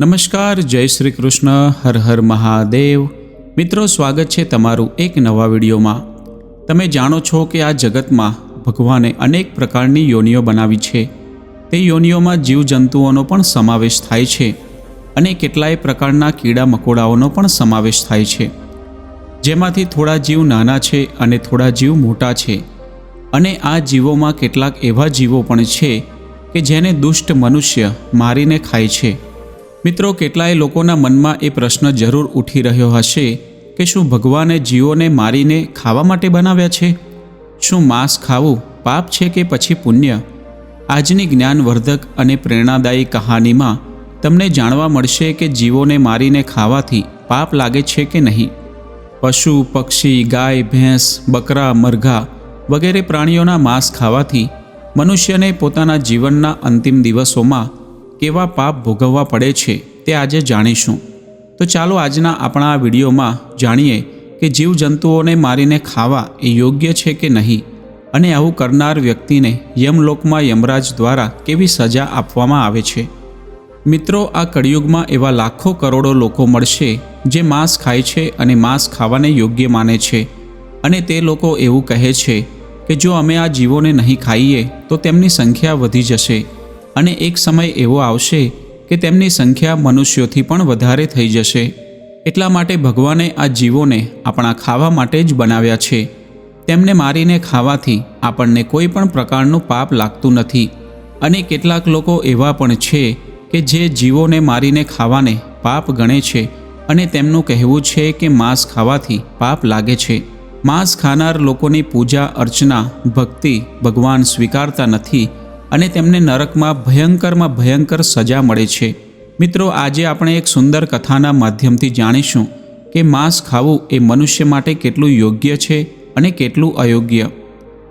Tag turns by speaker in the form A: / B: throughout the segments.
A: નમસ્કાર, જય શ્રી કૃષ્ણ, હર હર મહાદેવ. મિત્રો, સ્વાગત છે તમારું એક નવા વિડીયોમાં. તમે જાણો છો કે આ જગતમાં ભગવાને અનેક પ્રકારની યોનિઓ બનાવી છે. તે યોનિઓમાં જીવજંતુઓનો પણ સમાવેશ થાય છે અને કેટલાય પ્રકારના કીડા મકોડાઓનો પણ સમાવેશ થાય છે. જેમાંથી થોડા જીવ નાના છે અને થોડા જીવ મોટા છે. અને આ જીવોમાં કેટલાક એવા જીવો પણ છે કે જેને દુષ્ટ મનુષ્ય મારીને ખાય છે. મિત્રો, કેટલાય લોકોના મનમાં એ પ્રશ્ન જરૂર ઉઠી રહ્યો હશે કે શું ભગવાને જીવોને મારીને ખાવા માટે બનાવ્યા છે? શું માંસ ખાવું પાપ છે કે પછી પુણ્ય? આજની જ્ઞાનવર્ધક અને પ્રેરણાદાયી કહાનીમાં તમને જાણવા મળશે કે જીવોને મારીને ખાવાથી પાપ લાગે છે કે નહીં. પશુ, પક્ષી, ગાય, ભેંસ, બકરા, મરઘા વગેરે પ્રાણીઓના માંસ ખાવાથી મનુષ્યને પોતાના જીવનના અંતિમ દિવસોમાં કેવા પાપ ભોગવવા પડે છે તે આજે જાણીશું. તો ચાલો આજના આપણા આ વિડીયોમાં જાણીએ કે જીવજંતુઓને મારીને ખાવા એ યોગ્ય છે કે નહીં અને આવું કરનાર વ્યક્તિને યમલોકમાં યમરાજ દ્વારા કેવી સજા આપવામાં આવે છે. મિત્રો, આ કળિયુગમાં એવા લાખો કરોડો લોકો મળશે જે માંસ ખાય છે અને માંસ ખાવાને યોગ્ય માને છે. અને તે લોકો એવું કહે છે કે જો અમે આ જીવોને નહીં ખાઈએ તો તેમની સંખ્યા વધી જશે. અને એક સમય એવો આવશે કે તેમની સંખ્યા મનુષ્યોથી પણ વધારે થઈ જશે. એટલા માટે ભગવાને આ જીવોને આપણા ખાવા માટે જ બનાવ્યા છે. તેમને મારીને ખાવાથી આપણને કોઈ પણ પ્રકારનું પાપ લાગતું નથી. અને કેટલાક લોકો એવા પણ છે કે જે જીવોને મારીને ખાવાને પાપ ગણે છે અને તેમનું કહેવું છે કે માંસ ખાવાથી પાપ લાગે છે. માંસ ખાનાર લોકોની પૂજા, અર્ચના, ભક્તિ ભગવાન સ્વીકારતા નથી. અને તેમને નરકમાં ભયંકરમાં ભયંકર સજા મળે છે. મિત્રો, આજે આપણે એક સુંદર કથાના માધ્યમથી જાણીશું કે માંસ ખાવું એ મનુષ્ય માટે કેટલું યોગ્ય છે અને કેટલું અયોગ્ય.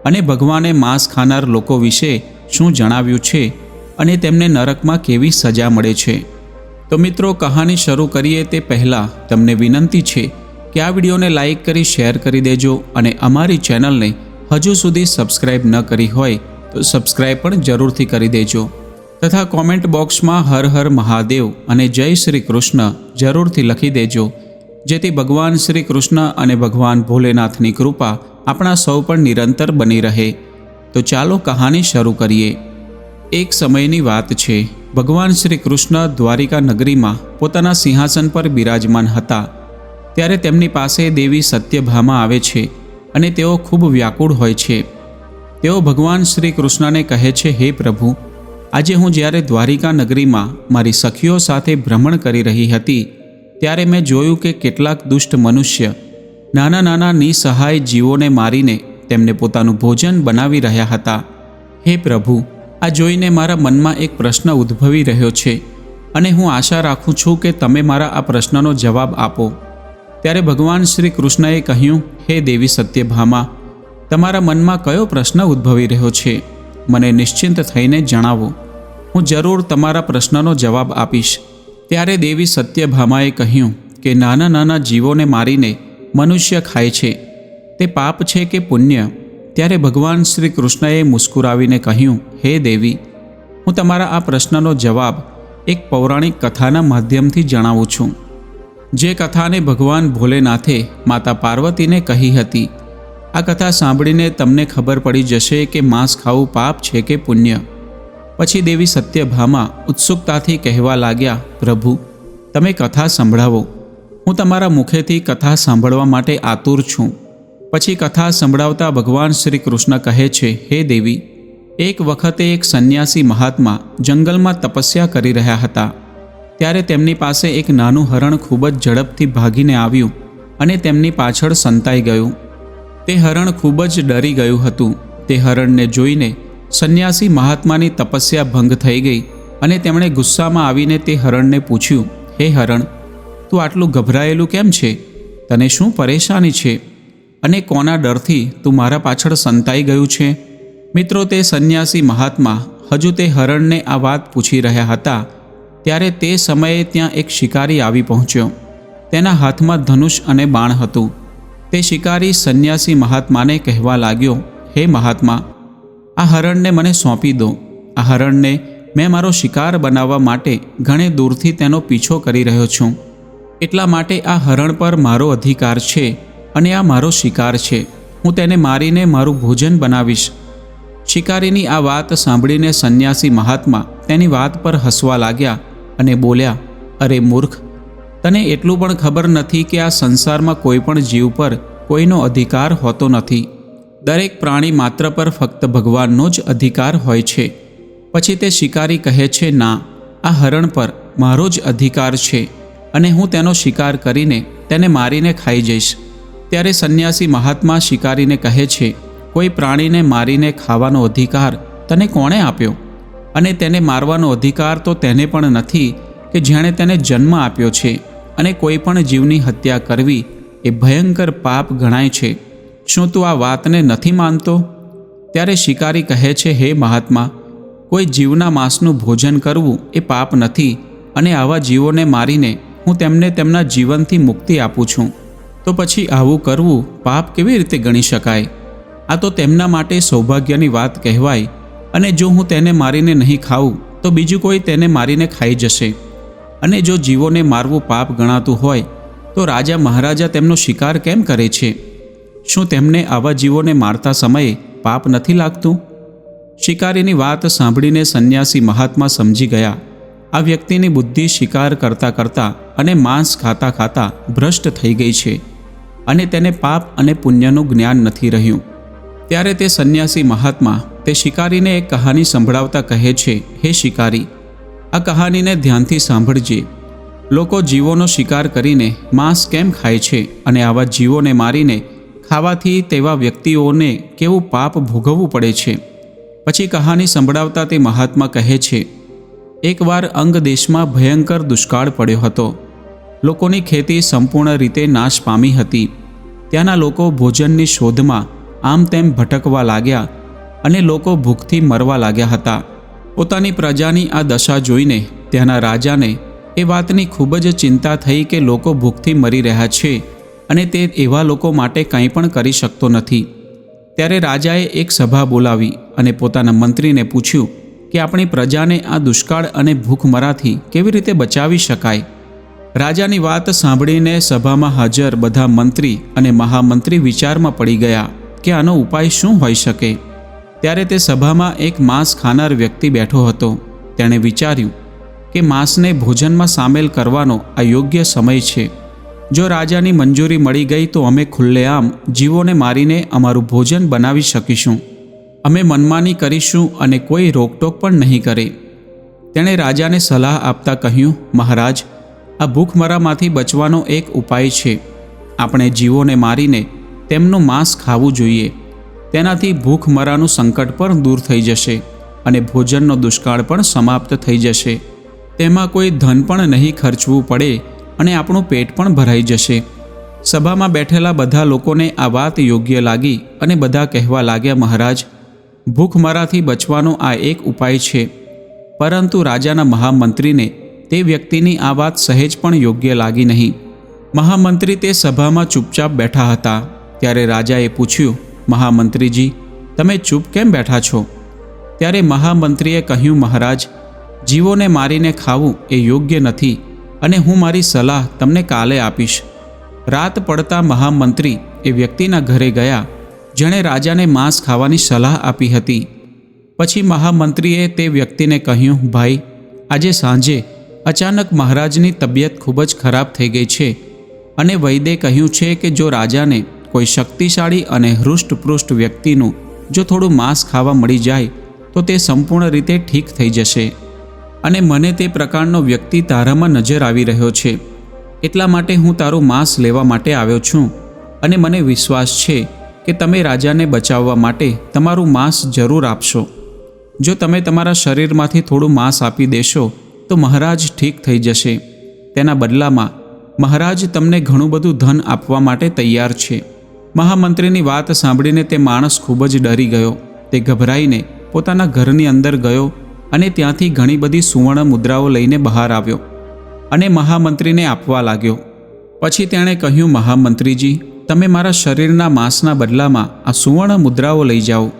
A: અને ભગવાને માંસ ખાનાર લોકો વિશે શું જણાવ્યું છે અને તેમને નરકમાં કેવી સજા મળે છે. તો મિત્રો, કહાની શરૂ કરીએ તે પહેલાં તમને વિનંતી છે કે આ વિડીયોને લાઇક કરી, શેર કરી દેજો અને અમારી ચેનલને હજુ સુધી સબસ્ક્રાઇબ ન કરી હોય સબસ્ક્રાઈબ પણ જરૂરથી કરી દેજો. તથા કોમેન્ટ બોક્સમાં હર હર મહાદેવ અને જય શ્રી કૃષ્ણ જરૂરથી લખી દેજો. જેથી ભગવાન શ્રી કૃષ્ણ અને ભગવાન ભોલેનાથની કૃપા આપણા સૌ પર નિરંતર બની રહે. તો ચાલો કહાની શરૂ કરીએ. એક સમયની વાત છે. ભગવાન શ્રી કૃષ્ણ દ્વારિકા નગરીમાં પોતાના સિંહાસન પર બિરાજમાન હતા. ત્યારે તેમની પાસે દેવી સત્યભામા આવે છે અને તેઓ ખૂબ વ્યાકુળ હોય છે. તેઓ ભગવાન શ્રી કૃષ્ણને કહે છે, હે પ્રભુ, આજે હું જ્યારે દ્વારિકા નગરીમાં મારી સખીઓ સાથે ભ્રમણ કરી રહી હતી, ત્યારે મેં જોયું કે કેટલાક દુષ્ટ મનુષ્ય નાના નાના નિસહાય જીવોને મારીને તેમને પોતાનું ભોજન બનાવી રહ્યા હતા. હે પ્રભુ, આ જોઈને મારા મનમાં એક પ્રશ્ન ઉદ્ભવી રહ્યો છે અને હું આશા રાખું છું કે તમે મારા આ પ્રશ્નનો જવાબ આપો. ત્યારે ભગવાન શ્રી કૃષ્ણએ કહ્યું, હે દેવી સત્યભામા તમારા મનમાં કયો પ્રશ્ન ઉદ્ભવી રહ્યો છે? મને નિશ્ચિંત થઈને જણાવો. હું જરૂર તમારા પ્રશ્નનો જવાબ આપીશ. ત્યારે દેવી સત્યભામાએ કહ્યું કે નાના નાના જીવોને મારીને મનુષ્ય ખાય છે. તે પાપ છે કે પુણ્ય? ત્યારે ભગવાન શ્રી કૃષ્ણએ મુસ્કુરાવીને કહ્યું, હે દેવી, હું તમારા આ પ્રશ્નનો જવાબ એક પૌરાણિક કથાના માધ્યમથી જણાવું છું. જે કથાને ભગવાન ભોલેનાથે માતા પાર્વતીને કહી હતી આ કથા સાંભળીને તમને ખબર પડી જશે કે માંસ ખાવું પાપ છે કે પુણ્ય. પછી દેવી સત્યભામા ઉત્સુકતાથી કહેવા લાગ્યા, પ્રભુ, તમે કથા સંભળાવો. હું તમારા મુખેથી કથા સાંભળવા માટે આતુર છું. પછી કથા સંભળાવતા ભગવાન શ્રી કૃષ્ણ કહે છે, હે દેવી, એક વખતે એક સંન્યાસી મહાત્મા જંગલમાં તપસ્યા કરી રહ્યા હતા. ત્યારે તેમની પાસે એક નાનું હરણ ખૂબ જ ઝડપથી ભાગીને આવ્યું અને તેમની પાછળ સંતાઈ ગયું. તે હરણ ખૂબ જ ડરી ગયું હતું. તે હરણને જોઈને સંન્યાસી મહાત્માની તપસ્યા ભંગ થઈ ગઈ અને તેમણે ગુસ્સામાં આવીને તે હરણને પૂછ્યું, હે હરણ, તું આટલું ગભરાયેલું કેમ છે? તને શું પરેશાની છે? અને કોના ડરથી તું મારા પાછળ સંતાઈ ગયું છે? મિત્રો, તે સંન્યાસી મહાત્મા હજુ તે હરણને આ વાત પૂછી રહ્યા હતા, ત્યારે તે સમયે ત્યાં એક શિકારી આવી પહોંચ્યો. તેના હાથમાં ધનુષ અને બાણ હતું. તે શિકારી સંન્યાસી મહાત્માને કહેવા લાગ્યો, હે મહાત્મા, આ હરણને મને સોંપી દો. આ હરણને મેં મારો શિકાર બનાવવા માટે ઘણે દૂરથી તેનો પીછો કરી રહ્યો છું. એટલા માટે આ હરણ પર મારો અધિકાર છે અને આ મારો શિકાર છે. હું તેને મારીને મારું ભોજન બનાવીશ. શિકારીની આ વાત સાંભળીને સંન્યાસી મહાત્મા તેની વાત પર હસવા લાગ્યા અને બોલ્યા, અરે મૂર્ખ તને એટલું પણ ખબર નથી કે આ સંસારમાં કોઈ પણ જીવ પર કોઈનો અધિકાર હોતો નથી. દરેક પ્રાણી માત્ર પર ફક્ત ભગવાનનો જ અધિકાર હોય છે. પછી તે શિકારી કહે છે, ના, આ હરણ પર મારો જ અધિકાર છે અને હું તેનો શિકાર કરીને તેને મારીને ખાઈ જઈશ. ત્યારે સંન્યાસી મહાત્મા શિકારીને કહે છે, કોઈ પ્રાણીને મારીને ખાવાનો અધિકાર તને કોણે આપ્યો? અને તેને મારવાનો અધિકાર તો તેને પણ નથી કે જેણે તેને જન્મ આપ્યો છે અને કોઈ પણ જીવની હત્યા કરવી એ ભયંકર પાપ ગણાય છે. શું તું આ વાતને નથી માનતો? ત્યારે શિકારી કહે છે, હે મહાત્મા, કોઈ જીવના માંસનું ભોજન કરવું એ પાપ નથી અને આવા જીવોને મારીને હું તેમને તેમના જીવનથી મુક્તિ આપું છું. તો પછી આવું કરવું પાપ કેવી રીતે ગણી શકાય? આ તો તેમના માટે સૌભાગ્યની વાત કહેવાય અને જો હું તેને મારીને નહીં ખાઉં, તો બીજું કોઈ તેને મારીને ખાઈ જશે. અને જો જીવોને મારવું પાપ ગણાતું હોય, તો રાજા મહારાજા તેમનો શિકાર કેમ કરે છે? શું તેમને આવા જીવોને મારતા સમયે પાપ નથી લાગતું? શિકારીની વાત સાંભળીને સંન્યાસી મહાત્મા સમજી ગયા. આ વ્યક્તિની બુદ્ધિ શિકાર કરતાં કરતાં અને માંસ ખાતા ખાતા ભ્રષ્ટ થઈ ગઈ છે અને તેને પાપ અને પુણ્યનું જ્ઞાન નથી રહ્યું. ત્યારે તે સંન્યાસી મહાત્મા તે શિકારીને એક કહાની સંભળાવતા કહે છે, હે શિકારી આ કહાનીને ધ્યાનથી સાંભળજે. લોકો જીવોનો શિકાર કરીને માંસ કેમ ખાય છે અને આવા જીવોને મારીને ખાવાથી તેવા વ્યક્તિઓને કેવું પાપ ભોગવવું પડે છે. પછી કહાની સંભળાવતા તે મહાત્મા કહે છે, એકવાર અંગ દેશમાં ભયંકર દુષ્કાળ પડ્યો હતો. લોકોની ખેતી સંપૂર્ણ રીતે નાશ પામી હતી. ત્યાંના લોકો ભોજનની શોધમાં આમ તેમ ભટકવા લાગ્યા અને લોકો ભૂખથી મરવા લાગ્યા હતા. પોતાની પ્રજાની આ દશા જોઈને ત્યાંના રાજાને એ વાતની ખૂબ જ ચિંતા થઈ કે લોકો ભૂખથી મરી રહ્યા છે અને તે એવા લોકો માટે કંઈ પણ કરી શકતો નથી. ત્યારે રાજાએ એક સભા બોલાવી અને પોતાના મંત્રીને પૂછ્યું કે આપણી પ્રજાને આ દુષ્કાળ અને ભૂખમરાથી કેવી રીતે બચાવી શકાય? રાજાની વાત સાંભળીને સભામાં હાજર બધા મંત્રી અને મહામંત્રી વિચારમાં પડી ગયા કે આનો ઉપાય શું હોઈ શકે? ત્યારે તે સભામાં એક માંસ ખાનાર વ્યક્તિ બેઠો હતો. તેણે વિચાર્યું કે માંસને ભોજનમાં સામેલ કરવાનો આ યોગ્ય સમય છે. જો રાજાની મંજૂરી મળી ગઈ તો અમે ખુલ્લેઆમ જીવોને મારીને અમારું ભોજન બનાવી શકીશું. અમે મનમાની કરીશું અને કોઈ રોકટોક પણ નહીં કરે. તેણે રાજાને સલાહ આપતા કહ્યું, મહારાજ, આ ભૂખમરામાંથી બચવાનો એક ઉપાય છે. આપણે જીવોને મારીને તેમનું માંસ ખાવું જોઈએ. તેનાથી ભૂખમરાનું સંકટ પણ દૂર થઈ જશે અને ભોજનનો દુષ્કાળ પણ સમાપ્ત થઈ જશે. તેમાં કોઈ ધન પણ નહીં ખર્ચવું પડે અને આપણું પેટ પણ ભરાઈ જશે. સભામાં બેઠેલા બધા લોકોને આ વાત યોગ્ય લાગી અને બધા કહેવા લાગ્યા, મહારાજ ભૂખમરાથી બચવાનો આ એક ઉપાય છે. પરંતુ રાજાના મહામંત્રીને તે વ્યક્તિની આ વાત સહેજ પણ યોગ્ય લાગી નહીં. મહામંત્રી તે સભામાં ચૂપચાપ બેઠા હતા. ત્યારે રાજાએ પૂછ્યું મહામંત્રીજી, તમે ચૂપ કેમ બેઠા છો? ત્યારે મહામંત્રીએ કહ્યું, મહારાજ, જીવોને મારીને ખાવું એ યોગ્ય નથી અને હું મારી સલાહ તમને કાલે આપીશ. રાત પડતા મહામંત્રી એ વ્યક્તિના ઘરે ગયા, જેણે રાજાને માંસ ખાવાની સલાહ આપી હતી. પછી મહામંત્રીએ તે વ્યક્તિને કહ્યું, ભાઈ, આજે સાંજે અચાનક મહારાજની તબિયત ખૂબ જ ખરાબ થઈ ગઈ છે અને વૈદે કહ્યું છે કે જો રાજાને કોઈ શક્તિશાળી અને હૃષ્ટપૃષ્ટ વ્યક્તિનું જો થોડું માંસ ખાવા મળી જાય, તો તે સંપૂર્ણ રીતે ઠીક થઈ જશે. અને મને તે પ્રકારનો વ્યક્તિ તારામાં નજર આવી રહ્યો છે. એટલા માટે હું તારું માંસ લેવા માટે આવ્યો છું. અને મને વિશ્વાસ છે કે તમે રાજાને બચાવવા માટે તમારું માંસ જરૂર આપશો. જો તમે તમારા શરીરમાંથી થોડું માંસ આપી દેશો, તો મહારાજ ઠીક થઈ જશે. તેના બદલામાં, મહારાજ તમને ઘણું બધું ધન આપવા માટે તૈયાર છે. મહામંત્રીની વાત સાંભળીને તે માણસ ખૂબ જ ડરી ગયો. તે ગભરાઈને પોતાના ઘરની અંદર ગયો અને ત્યાંથી ઘણી બધી સુવર્ણ મુદ્રાઓ લઈને બહાર આવ્યો અને મહામંત્રીને આપવા લાગ્યો. પછી તેણે કહ્યું, મહામંત્રીજી, તમે મારા શરીરના માંસના બદલામાં આ સુવર્ણ મુદ્રાઓ લઈ જાઓ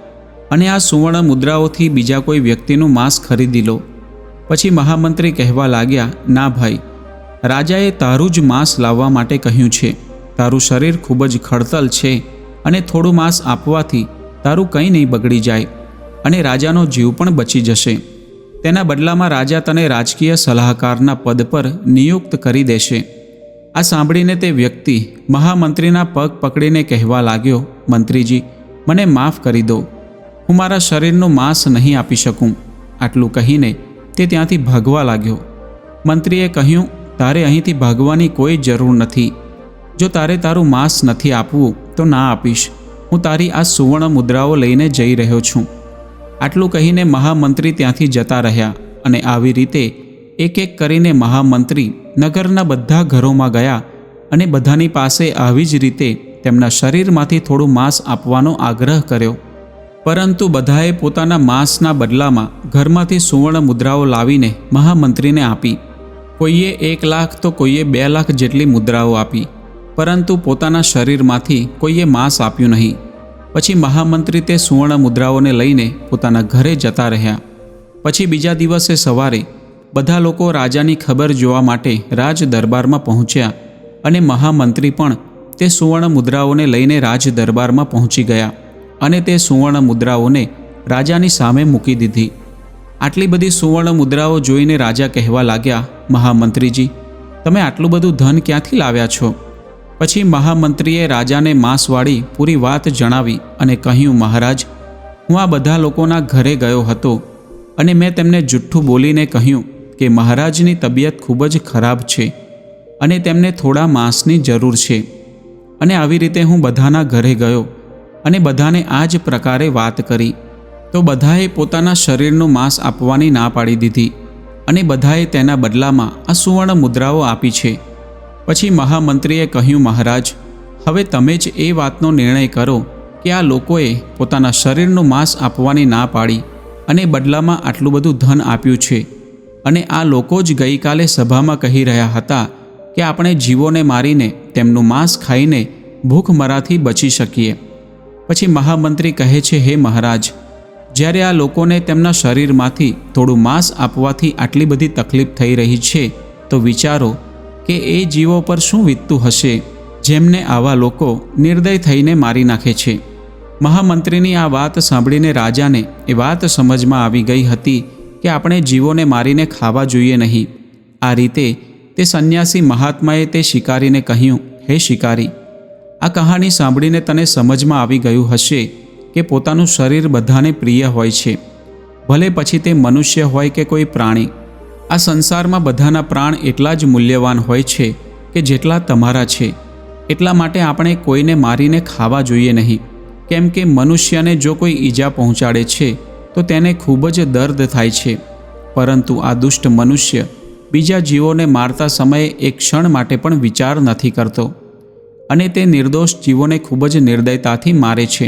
A: અને આ સુવર્ણ મુદ્રાઓથી બીજા કોઈ વ્યક્તિનું માંસ ખરીદી લો. પછી મહામંત્રી કહેવા લાગ્યા, ના ભાઈ, રાજાએ તારું જ માંસ લાવવા માટે કહ્યું છે. તારું શરીર ખૂબ જ ખડતલ છે અને થોડું માંસ આપવાથી તારું કંઈ નહીં બગડી જાય અને રાજાનો જીવ પણ બચી જશે. તેના બદલામાં રાજા તને રાજકીય સલાહકારના પદ પર નિયુક્ત કરી દેશે. આ સાંભળીને તે વ્યક્તિ મહામંત્રીના પગ પકડીને કહેવા લાગ્યો, મંત્રીજી, મને માફ કરી દો. હું મારા શરીરનું માંસ નહીં આપી શકું. આટલું કહીને તે ત્યાંથી ભાગવા લાગ્યો. મંત્રીએ કહ્યું, તારે અહીંથી ભાગવાની કોઈ જરૂર નથી. જો તારે તારું માંસ નથી આપવું, તો ના આપીશ. હું તારી આ સુવર્ણ મુદ્રાઓ લઈને જઈ રહ્યો છું. આટલું કહીને મહામંત્રી ત્યાંથી જતા રહ્યા અને આવી રીતે એક એક કરીને મહામંત્રી નગરના બધા ઘરોમાં ગયા અને બધાની પાસે આવી જ રીતે તેમના શરીરમાંથી થોડું માંસ આપવાનો આગ્રહ કર્યો. પરંતુ બધાએ પોતાના માંસના બદલામાં ઘરમાંથી સુવર્ણ મુદ્રાઓ લાવીને મહામંત્રીને આપી. કોઈએ એક લાખ તો કોઈએ બે લાખ જેટલી મુદ્રાઓ આપી. પરંતુ પોતાના શરીરમાંથી કોઈએ માંસ આપ્યું નહીં. પછી મહામંત્રી તે સુવર્ણ મુદ્રાઓને લઈને પોતાના ઘરે જતા રહ્યા. પછી બીજા દિવસે સવારે બધા લોકો રાજાની ખબર જોવા માટે રાજ દરબારમાં પહોંચ્યા અને મહામંત્રી પણ તે સુવર્ણ મુદ્રાઓને લઈને રાજ દરબારમાં પહોંચી ગયા અને તે સુવર્ણ મુદ્રાઓને રાજાની સામે મૂકી દીધી. આટલી બધી સુવર્ણ મુદ્રાઓ જોઈને રાજા કહેવા લાગ્યા, મહામંત્રીજી, તમે આટલું બધું ધન ક્યાંથી લાવ્યા છો? પછી મહામંત્રીએ રાજાને માંસવાળી પૂરી વાત જણાવી અને કહ્યું, મહારાજ, હું આ બધા લોકોના ઘરે ગયો હતો અને મેં તેમને જુઠ્ઠું બોલીને કહ્યું કે મહારાજની તબિયત ખૂબ જ ખરાબ છે અને તેમને થોડા માંસની જરૂર છે. અને આવી રીતે હું બધાના ઘરે ગયો અને બધાને આ જ પ્રકારે વાત કરી. તો બધાએ પોતાના શરીરનું માંસ આપવાની ના પાડી દીધી અને બધાએ તેના બદલામાં આ સુવર્ણ મુદ્રાઓ આપી છે. પછી મહામંત્રીએ કહ્યું, મહારાજ, હવે તમે જ એ વાતનો નિર્ણય કરો કે આ લોકોએ પોતાના શરીરનું માંસ આપવાની ના પાડી અને બદલામાં આટલું બધું ધન આપ્યું છે. અને આ લોકો જ ગઈકાલે સભામાં કહી રહ્યા હતા કે આપણે જીવોને મારીને તેમનું માંસ ખાઈને ભૂખમરાથી બચી શકીએ. પછી મહામંત્રી કહે છે, હે મહારાજ, જ્યારે આ લોકોને તેમના શરીરમાંથી થોડું માંસ આપવાથી આટલી બધી તકલીફ થઈ રહી છે, તો વિચારો કે એ જીવો પર શું વીતતું હશે, જેમને આવા લોકો નિર્દય થઈને મારી નાખે છે. મહામંત્રીની આ વાત સાંભળીને રાજાને એ વાત સમજમાં આવી ગઈ હતી કે આપણે જીવોને મારીને ખાવા જોઈએ નહીં. આ રીતે તે સંન્યાસી મહાત્માએ તે શિકારીને કહ્યું, હે શિકારી, આ કહાણી સાંભળીને તને સમજમાં આવી ગયું હશે કે પોતાનું શરીર બધાને પ્રિય હોય છે. ભલે પછી તે મનુષ્ય હોય કે કોઈ પ્રાણી આ સંસારમાં બધાના પ્રાણ એટલા જ મૂલ્યવાન હોય છે કે જેટલા તમારા છે. એટલા માટે આપણે કોઈને મારીને ખાવા જોઈએ નહીં. કેમ કે મનુષ્યને જો કોઈ ઈજા પહોંચાડે છે, તો તેને ખૂબ જ દર્દ થાય છે. પરંતુ આ દુષ્ટ મનુષ્ય બીજા જીવોને મારતા સમયે એક ક્ષણ માટે પણ વિચાર નથી કરતો. અને તે નિર્દોષ જીવોને ખૂબ જ નિર્દયતાથી મારે છે.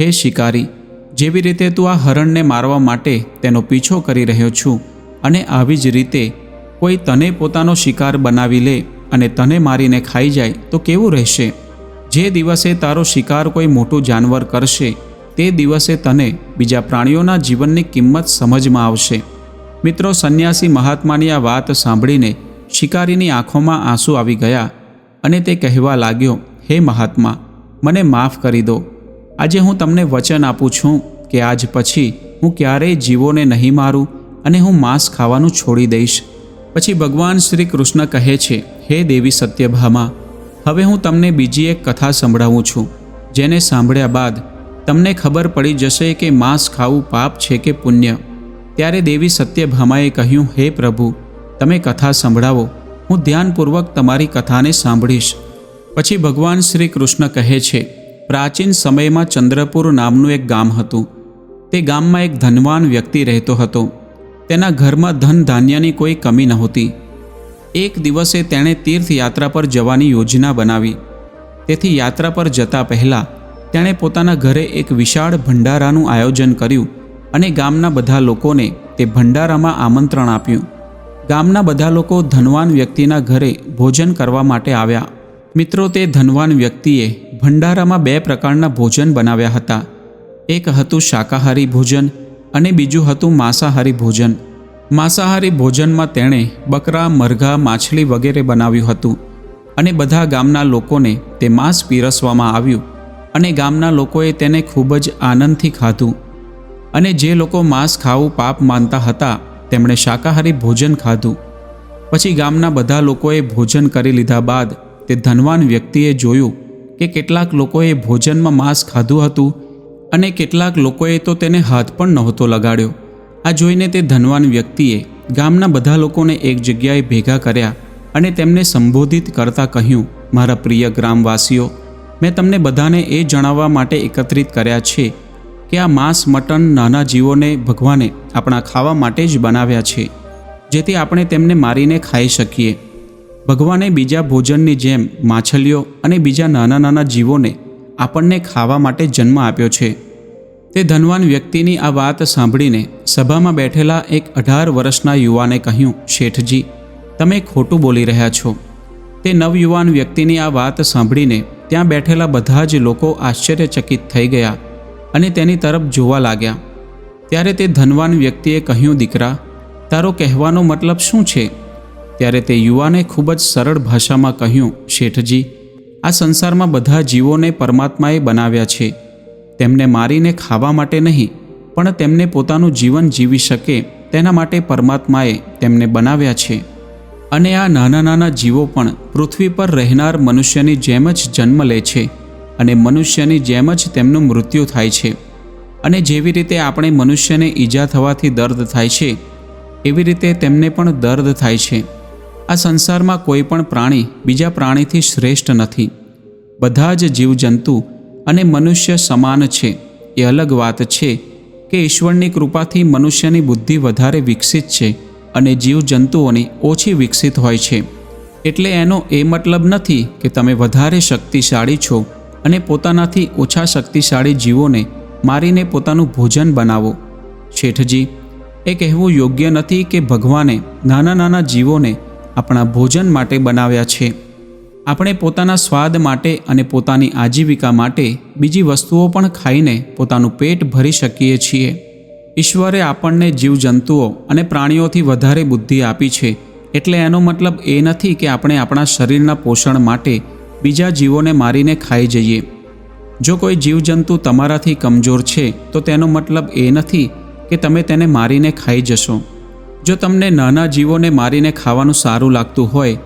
A: હે શિકારી, જેવી રીતે તું આ હરણને મારવા માટે તેનો પીછો કરી રહ્યો છું અને આવી જ રીતે કોઈ તને પોતાનો શિકાર બનાવી લે અને તને મારીને ખાઈ જાય તો કેવું રહેશે? જે દિવસે તારો શિકાર કોઈ મોટું જાનવર કરશે, તે દિવસે તને બીજા પ્રાણીઓના જીવનની કિંમત સમજમાં આવશે. મિત્રો, સંન્યાસી મહાત્માની આ વાત સાંભળીને શિકારીની આંખોમાં આંસુ આવી ગયા અને તે કહેવા લાગ્યો, હે મહાત્મા, મને માફ કરી દો. આજે હું તમને વચન આપું છું કે આજ પછી હું ક્યારેય જીવોને નહીં મારું અને હું માંસ ખાવાનું છોડી દઈશ. પછી ભગવાન શ્રી કૃષ્ણ કહે છે, હે દેવી સત્યભામા, હવે હું તમને બીજી એક કથા સંભળાવું છું, જેને સાંભળ્યા બાદ તમને ખબર પડી જશે કે માંસ ખાવું પાપ છે કે પુણ્ય. ત્યારે દેવી સત્યભામાએ કહ્યું, હે પ્રભુ, તમે કથા સંભળાવો, હું ધ્યાનપૂર્વક તમારી કથાને સાંભળીશ. પછી ભગવાન શ્રી કૃષ્ણ કહે છે, પ્રાચીન સમયમાં ચંદ્રપુર નામનું એક ગામ હતું. તે ગામમાં એક ધનવાન વ્યક્તિ રહેતો હતો. તેના ઘરમાં ધન ધાન્યની કોઈ કમી નહોતી. એક દિવસે તેણે તીર્થયાત્રા પર જવાની યોજના બનાવી. તેથી યાત્રા પર જતા પહેલાં તેણે પોતાના ઘરે એક વિશાળ ભંડારાનું આયોજન કર્યું અને ગામના બધા લોકોને તે ભંડારામાં આમંત્રણ આપ્યું. ગામના બધા લોકો ધનવાન વ્યક્તિના ઘરે ભોજન કરવા માટે આવ્યા. મિત્રો, તે ધનવાન વ્યક્તિએ ભંડારામાં બે પ્રકારના ભોજન બનાવ્યા હતા. એક હતું શાકાહારી ભોજન અને બીજું હતું માંસાહારી ભોજન. માંસાહારી ભોજનમાં તેણે બકરા, મરઘા, માછલી વગેરે બનાવ્યું હતું અને બધા ગામના લોકોને તે માંસ પીરસવામાં આવ્યું અને ગામના લોકોએ તેને ખૂબ જ આનંદથી ખાધું. અને જે લોકો માંસ ખાવું પાપ માનતા હતા, તેમણે શાકાહારી ભોજન ખાધું. પછી ગામના બધા લોકોએ ભોજન કરી લીધા બાદ તે ધનવાન વ્યક્તિએ જોયું કે કેટલાક લોકોએ ભોજનમાં માંસ ખાધું હતું અને કેટલાક લોકોએ તો તેને હાથ પણ નહોતો લગાડ્યો. આ જોઈને તે ધનવાન વ્યક્તિએ ગામના બધા લોકોને એક જગ્યાએ ભેગા કર્યા અને તેમને સંબોધિત કરતાં કહ્યું, મારા પ્રિય ગ્રામવાસીઓ, મેં તમને બધાને એ જણાવવા માટે એકત્રિત કર્યા છે કે આ માંસ મટન નાના જીવોને ભગવાને આપણા ખાવા માટે જ બનાવ્યા છે, જેથી આપણે તેમને મારીને ખાઈ શકીએ. ભગવાને બીજા ભોજનની જેમ માછલીઓ અને બીજા નાના નાના જીવોને આપણને ખાવા માટે જન્મ આપ્યો છે. તે ધનવાન વ્યક્તિની આ વાત સાંભળીને સભામાં બેઠેલા એક અઢાર વર્ષના યુવાને કહ્યું, શેઠજી, તમે ખોટું બોલી રહ્યા છો. તે નવયુવાન વ્યક્તિની આ વાત સાંભળીને ત્યાં બેઠેલા બધા જ લોકો આશ્ચર્યચકિત થઈ ગયા અને તેની તરફ જોવા લાગ્યા. ત્યારે તે ધનવાન વ્યક્તિએ કહ્યું, દીકરા, તારો કહેવાનો મતલબ શું છે? ત્યારે તે યુવાને ખૂબ જ સરળ ભાષામાં કહ્યું, શેઠજી આ સંસારમાં બધા જીવોને પરમાત્માએ બનાવ્યા છે. તેમને મારીને ખાવા માટે નહીં, પણ તેમને પોતાનું જીવન જીવી શકે તેના માટે પરમાત્માએ તેમને બનાવ્યા છે. અને આ નાના નાના જીવો પણ પૃથ્વી પર રહેનાર મનુષ્યની જેમ જ જન્મ લે છે અને મનુષ્યની જેમ જ તેમનું મૃત્યુ થાય છે. અને જેવી રીતે આપણે મનુષ્યને ઈજા થવાથી દર્દ થાય છે, એવી રીતે તેમને પણ દર્દ થાય છે. આ સંસારમાં કોઈ પણ પ્રાણી બીજા પ્રાણીથી શ્રેષ્ઠ નથી. બધા જ જીવજંતુ અને મનુષ્ય સમાન છે. એ અલગ વાત છે કે ઈશ્વરની કૃપાથી મનુષ્યની બુદ્ધિ વધારે વિકસિત છે અને જીવજંતુઓની ઓછી વિકસિત હોય છે. એટલે એનો એ મતલબ નથી કે તમે વધારે શક્તિશાળી છો અને પોતાનાથી ઓછા શક્તિશાળી જીવોને મારીને પોતાનું ભોજન બનાવો. શેઠજી, એ કહેવું યોગ્ય નથી કે ભગવાને નાના નાના જીવોને આપણા ભોજન માટે બનાવ્યા છે. આપણે પોતાના સ્વાદ માટે અને પોતાની આજીવિકા માટે બીજી વસ્તુઓ પણ ખાઈને પોતાનું પેટ ભરી શકીએ છીએ. ઈશ્વરે આપણને જીવજંતુઓ અને પ્રાણીઓથી વધારે બુદ્ધિ આપી છે. એટલે એનો મતલબ એ નથી કે આપણે આપણા શરીરના પોષણ માટે બીજા જીવોને મારીને ખાઈ જઈએ. જો કોઈ જીવજંતુ તમારાથી કમજોર છે, તો તેનો મતલબ એ નથી કે તમે તેને મારીને ખાઈ જશો. જો તમને નાના જીવોને મારીને ખાવાનું સારું લાગતું હોય,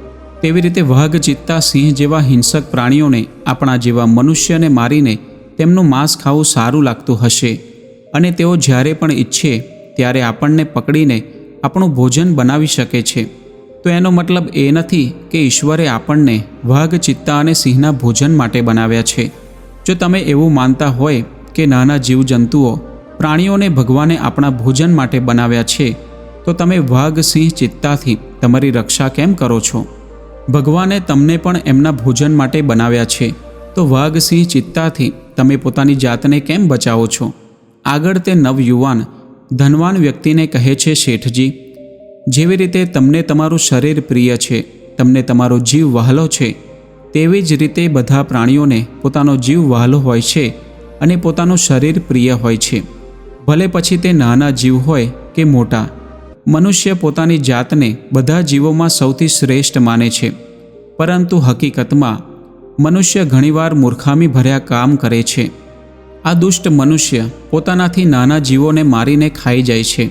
A: તેવી રીતે વાઘ ચિત્તા, સિંહ જેવા હિંસક પ્રાણીઓને આપણા જેવા મનુષ્યને મારીને તેમનું માંસ ખાવું સારું લાગતું હશે અને તેઓ જ્યારે પણ ઈચ્છે ત્યારે આપણને પકડીને આપણું ભોજન બનાવી શકે છે. તો એનો મતલબ એ નથી કે ઈશ્વરે આપણને વાઘ ચિત્તા અને સિંહના ભોજન માટે બનાવ્યા છે. જો તમે એવું માનતા હોય કે નાના જીવજંતુઓ પ્રાણીઓને ભગવાને આપણા ભોજન માટે બનાવ્યા છે તો તમે વાઘ, સિંહ ચિત્તાથી તમારી રક્ષા કેમ કરો છો? ભગવાને તમને પણ એમના ભોજન માટે બનાવ્યા છે. તો વાઘસિંહ ચિત્તાથી તમે પોતાની જાતને કેમ બચાવો છો? આગળ તે નવયુવાન, ધનવાન વ્યક્તિને કહે છે, શેઠજી, જેવી રીતે તમને તમારું શરીર પ્રિય છે, તમને તમારો જીવ વહાલો છે, તેવી જ રીતે બધા પ્રાણીઓને પોતાનો જીવ વહાલો હોય છે અને પોતાનું શરીર પ્રિય હોય છે. ભલે પછી તે નાના જીવ હોય કે મોટા મનુષ્ય પોતાની જાતને બધા જીવોમાં સૌથી શ્રેષ્ઠ માને છે. પરંતુ હકીકતમાં, મનુષ્ય ઘણીવાર મૂર્ખામી ભર્યા કામ કરે છે. આ દુષ્ટ મનુષ્ય પોતાનાથી નાના જીવોને મારીને ખાઈ જાય છે.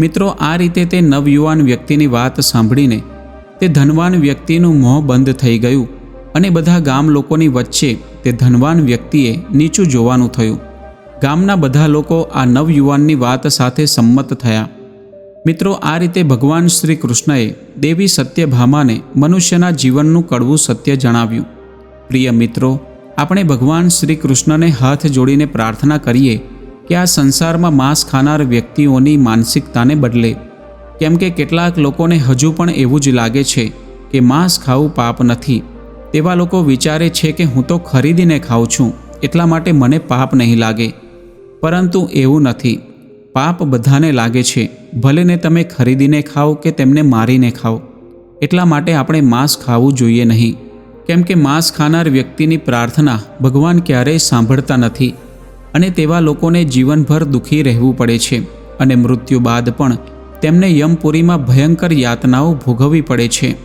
A: મિત્રો, આ રીતે તે નવયુવાન વ્યક્તિની વાત સાંભળીને તે ધનવાન વ્યક્તિનું મોં બંધ થઈ ગયું અને બધા ગામ લોકોની વચ્ચે તે ધનવાન વ્યક્તિએ નીચું જોવાનું થયું. ગામના બધા લોકો આ નવયુવાનની વાત સાથે સંમત થયા. મિત્રો, આ રીતે ભગવાન શ્રી કૃષ્ણએ દેવી સત્યભામાને મનુષ્યના જીવનનું કડવું સત્ય જણાવ્યું. પ્રિય મિત્રો, આપણે ભગવાન શ્રી કૃષ્ણને હાથ જોડીને પ્રાર્થના કરીએ કે આ સંસારમાં માંસ ખાનાર વ્યક્તિઓની માનસિકતાને બદલે. કેમ કે કેટલાક લોકોને હજુ પણ એવું જ લાગે છે કે માંસ ખાવું પાપ નથી. તેવા લોકો વિચારે છે કે હું તો ખરીદીને ખાઉં છું, એટલા માટે મને પાપ નહીં લાગે. પરંતુ એવું નથી. પાપ બધાને લાગે છે. ભલે ને તમે ખરીદીને ખાઓ કે તેમને મારીને ખાઓ. એટલા માટે આપણે માંસ ખાવું જોઈએ નહીં. કેમ કે માંસ ખાનાર વ્યક્તિની પ્રાર્થના ભગવાન ક્યારેય સાંભળતા નથી. અને તેવા લોકોને જીવનભર દુઃખી રહેવું પડે છે. અને મૃત્યુ બાદ પણ તેમને યમપુરીમાં ભયંકર યાતનાઓ ભોગવવી પડે છે.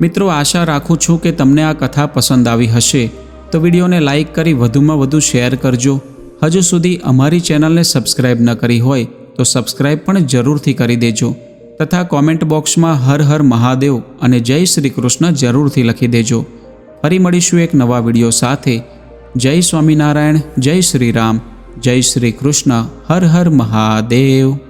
A: મિત્રો, આશા રાખું છું કે તમને આ કથા પસંદ આવી હશે. તો વિડીયોને લાઇક કરી વધુમાં વધુ શેર કરજો. હજુ સુધી અમારી ચેનલને સબસ્ક્રાઇબ ન કરી હોય તો સબસ્ક્રાઇબ પણ જરૂરથી કરી દેજો તથા કોમેન્ટ બોક્સમાં હર હર મહાદેવ અને જય શ્રી કૃષ્ણ જરૂરથી લખી દેજો. ફરી મળીશું એક નવા વીડિયો સાથે. જય સ્વામિનારાયણ, જય શ્રી રામ, જય શ્રી કૃષ્ણ, હર હર મહાદેવ.